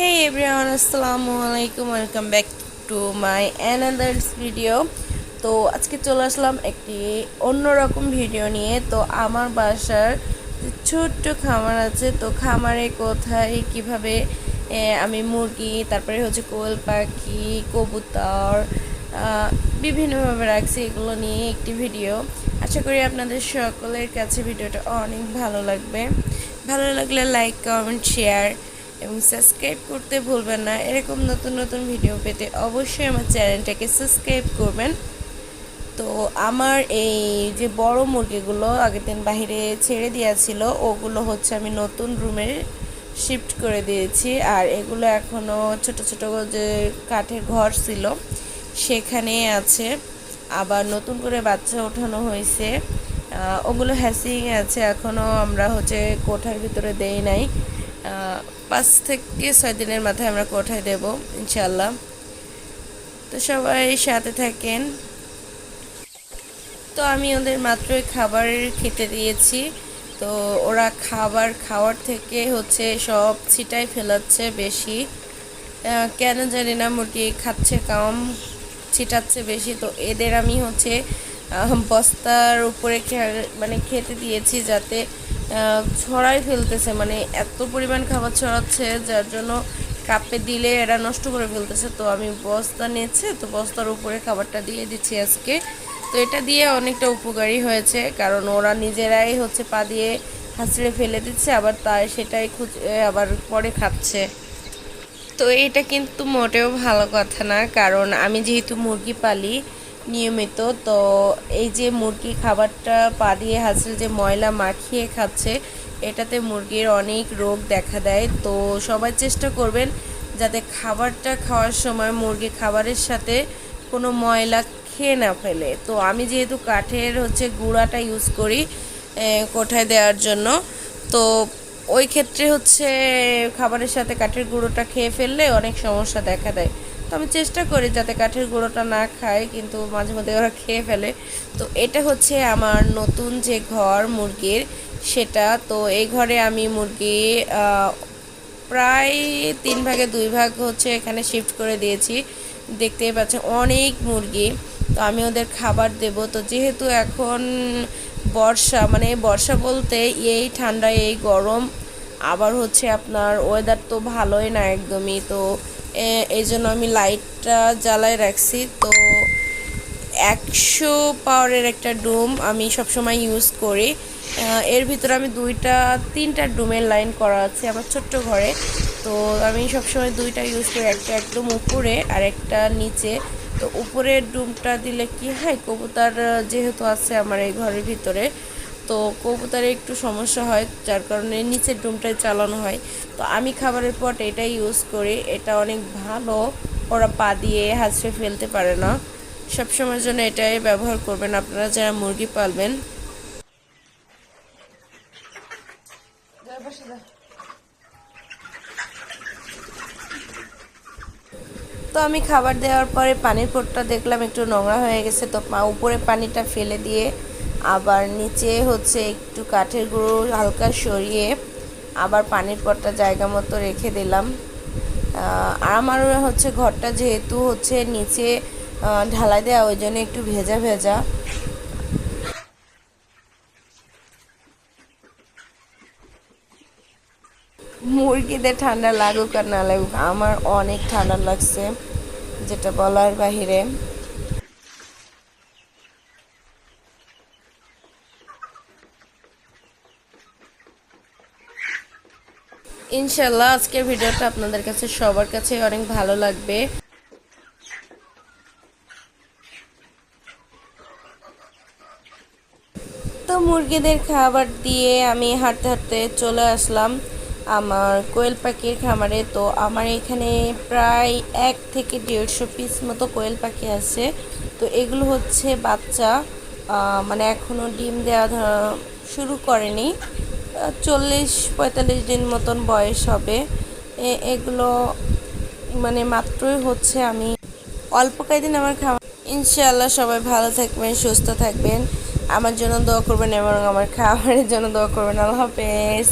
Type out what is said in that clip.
Hey everyone, আসসালামু আলাইকুম welcome back to my another video তো আজকে চলে আসলাম একটি অন্যরকম ভিডিও নিয়ে। তো আমার বাসার ছোট্ট খামার আছে। তো খামারে কোথায় কীভাবে আমি মুরগি তারপরে হচ্ছে কোয়েল পাখি কবুতর বিভিন্নভাবে রাখছি এগুলো নিয়ে একটি ভিডিও আশা করি আপনাদের সকলের কাছে ভিডিওটা অনেক ভালো লাগবে। ভালো লাগলে লাইক কমেন্ট শেয়ার এবং সাবস্ক্রাইব করতে ভুলবেন না। এরকম নতুন নতুন ভিডিও পেতে অবশ্যই আমার চ্যানেলটাকে সাবস্ক্রাইব করবেন। তো আমার এই যে বড় মুরগিগুলো আগের দিন বাহিরে ছেড়ে দিয়েছিল, ওগুলো হচ্ছে আমি নতুন রুমে শিফট করে দিয়েছি। আর এগুলো এখনও ছোট ছোট যে কাঠের ঘর ছিল, সেখানে আছে। আবার নতুন করে বাচ্চা ওঠানো হয়েছে। ওগুলো হ্যাসিং আছে। এখনও আমরা হচ্ছে কোঠার ভিতরে দেই নাই। পাঁচ থেকে ছয় দিনের মাথায় আমরা কোঠায় দেব ইনশাল্লাহ তো সবাই সাথে থাকেন। তো আমি ওদের মাত্রই খাবার খেতে দিয়েছি। তো ওরা খাবার খাওয়ার থেকে হচ্ছে সব ছিটাই ফেলাচ্ছে বেশি। কেন জানি না, মুরগি খাচ্ছে কম, ছিটাচ্ছে বেশি। তো এদের আমি হচ্ছে বস্তার উপরে মানে খেতে দিয়েছি যাতে ছড়াই ফেলতেছে। মানে এত পরিমাণ খাবার ছড়াচ্ছে, যার জন্য কাপে দিলে এরা নষ্ট করে ফেলতেছে। তো আমি বস্তা নিয়েছে, তো বস্তার উপরে খাবারটা দিয়ে দিচ্ছি আজকে। তো এটা দিয়ে অনেকটা উপকারী হয়েছে, কারণ ওরা নিজেরাই হচ্ছে পা দিয়ে হাঁচড়ে ফেলে দিচ্ছে, আবার তার সেটাই খুঁজে আবার পরে খাচ্ছে। তো এটা কিন্তু মোটেও ভালো কথা না, কারণ আমি যেহেতু মুরগি পালি নিয়মিত। তো এই যে মুরগি খাবারটা পা দিয়ে হাসলে যে ময়লা মাখিয়ে খাচ্ছে, এটাতে মুরগির অনেক রোগ দেখা দেয়। তো সবাই চেষ্টা করবেন যাতে খাবারটা খাওয়ার সময় মুরগি খাবারের সাথে কোনো ময়লা খেয়ে না ফেলে। তো আমি যেহেতু কাঠের হচ্ছে গুঁড়াটা ইউজ করি কোঠায় দেওয়ার জন্য, তো ওই ক্ষেত্রে হচ্ছে খাবারের সাথে কাঠের গুঁড়োটা খেয়ে ফেললে অনেক সমস্যা দেখা দেয়। তো আমি চেষ্টা করি যাতে কাঠের গুঁড়োটা না খায় কিন্তু মাঝে মধ্যে ওরা খেয়ে ফেলে। তো এটা হচ্ছে আমার নতুন যে ঘর মুরগির, সেটা। তো এই ঘরে আমি মুরগি প্রায় তিন ভাগে, দুই ভাগ হচ্ছে এখানে শিফট করে দিয়েছি। দেখতেই পাচ্ছেন অনেক মুরগি। তো আমি ওদের খাবার দেব। তো যেহেতু এখন বর্ষা মানে বর্ষা বলতে এই ঠান্ডা এই গরম, আবার হচ্ছে আপনার ওয়েদার তো ভালোই না একদমই। তো এই জন্য আমি লাইটটা জ্বালায় রাখছি। তো একশো পাওয়ারের একটা ডুম আমি সবসময় ইউজ করি। এর ভিতরে আমি দুইটা, তিনটা ডুমের লাইন করা আছে আমার ছোট্ট ঘরে। তো আমি সবসময় দুইটা ইউজ করি, একটা একদম উপরে আর একটা নিচে। তো উপরের ডুমটা দিলে কি হয়, কবুতর যেহেতু আছে আমার এই ঘরের ভিতরে তো কবুতরে একটু সমস্যা হয় যার কারণে নিচের ডুমটাই চালানো হয়। তো আমি খাবারের পট এটা ইউজ করি এটা অনেক ভালো। ওরা পা দিয়ে হাঁচড়ে ফেলতে পারে না। সবসময়ের জন্য এটাই ব্যবহার করবেন আপনারা যারা মুরগি পালবেন। তো আমি খাবার দেওয়ার পরে পানির পটটা দেখলাম একটু নোংরা হয়ে গেছে তো উপরে পানিটা ফেলে দিয়ে আবার নিচে হচ্ছে একটু কাঠের গুঁড়ো হালকা সরিয়ে আবার পানির পটটা জায়গা মতো রেখে দিলাম। আর আমার হচ্ছে ঘরটা যেহেতু হচ্ছে নিচে ঢালাই দেওয়া ওই জন্য একটু ভেজা ভেজা। মুরগিদের ঠান্ডা লাগুক আর না লাগুক, আমার অনেক ঠান্ডা লাগছে, যেটা বলার বাহিরে। ইনশাল্লাহ আজকের ভিডিওটা আপনাদের কাছে, সবার কাছে অনেক ভালো লাগবে। তো মুরগিদের খাবার দিয়ে আমি হাঁটতে হাঁটতে চলে আসলাম আমার কোয়েল পাখির খামারে। তো আমার এখানে প্রায় এক থেকে দেড়শো পিস মতো কোয়েল পাখি আছে। তো এগুলো হচ্ছে বাচ্চা মানে এখনও ডিম দেওয়া শুরু করেনি। চল্লিশ, পঁয়তাল্লিশ দিন মতন বয়স হবে। এগুলো মানে মাত্রই হচ্ছে আমি অল্প কয়েকদিন আমার খাওয়া ইনশাআল্লাহ সবাই ভালো থাকবেন, সুস্থ থাকবেন। আমার জন্য দোয়া করবেন এবং আমার খাবারের জন্য দোয়া করবেন। আল্লাহ হাফেজ।